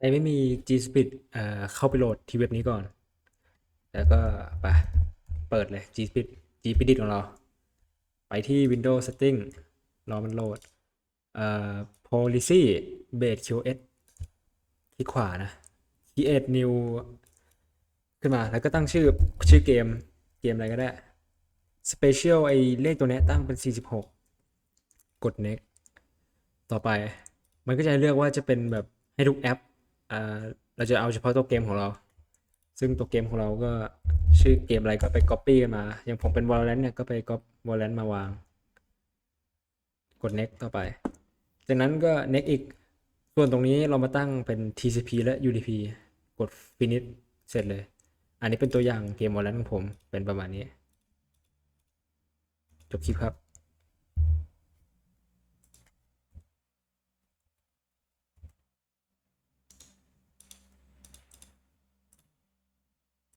ใครไม่มี G Speed เอ่อเข้าไปโหลดที่เว็บนี้ก่อน แล้วก็ไปเปิดเลย G Speed G Speed ของเรา ไปที่ Windows Setting รอมันโหลดเอ่อ Policy Base QoS คลิกขวานะ Create New ขึ้นมาแล้วก็ตั้งชื่อชื่อเกมเกมอะไรก็ได้ Special ไอเลขตัวนี้ตั้งเป็น 46 กด next ต่อไปมันก็จะเลือกว่าจะเป็นแบบให้ทุกแอป เราจะเอาเฉพาะตัวเกมของเรา ซึ่งตัวเกมของเราก็ชื่อเกมอะไรก็ไป copy กันมา อย่างผมเป็น Valorant เนี่ยก็ไป copy Valorant มาวาง กด next ต่อไป จากนั้นก็ next อีก ส่วนตรงนี้เรามาตั้งเป็น TCP และ UDP กด finish เสร็จเลย อันนี้เป็นตัวอย่างเกม Valorant ของผมเป็นประมาณนี้ จบคลิปครับ